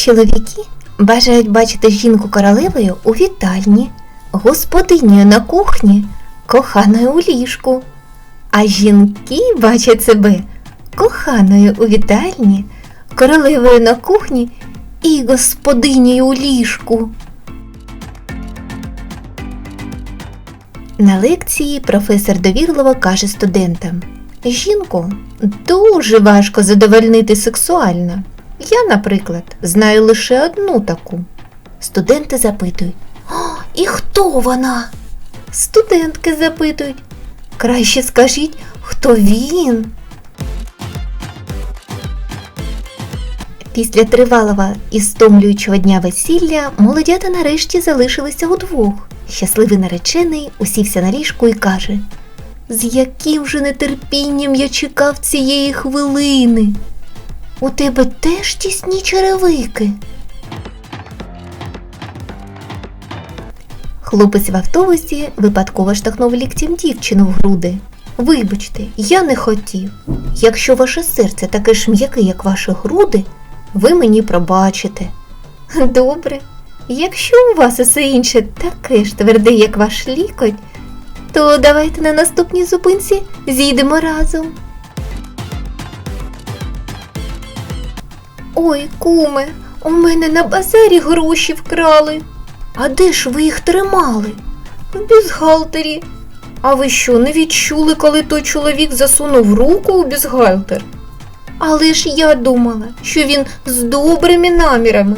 Чоловіки бажають бачити жінку королевою у вітальні, господинею на кухні, коханою у ліжку. А жінки бачать себе коханою у вітальні, королевою на кухні і господинею у ліжку. На лекції професор довірливо каже студентам: Жінку дуже важко задовольнити сексуально. Я, наприклад, знаю лише одну таку. Студенти запитують: О, і хто вона? Студентки запитують. Краще скажіть, хто він? Після тривалого і стомлюючого дня весілля молодята нарешті залишилися удвох. Щасливий наречений усівся на ліжку і каже: З яким же нетерпінням я чекав цієї хвилини. У тебе теж тісні черевики. Хлопець в автобусі випадково штовхнув ліктем дівчину в груди. Вибачте, я не хотів. Якщо ваше серце таке ж м'яке, як ваші груди, ви мені пробачите. Добре, якщо у вас усе інше таке ж тверде, як ваш лікоть, то давайте на наступній зупинці зійдемо разом. Ой, куме, у мене на базарі гроші вкрали. А де ж ви їх тримали? В бюстгальтері. А ви що, не відчули, коли той чоловік засунув руку у бюстгальтер? Але ж я думала, що він з добрими намірами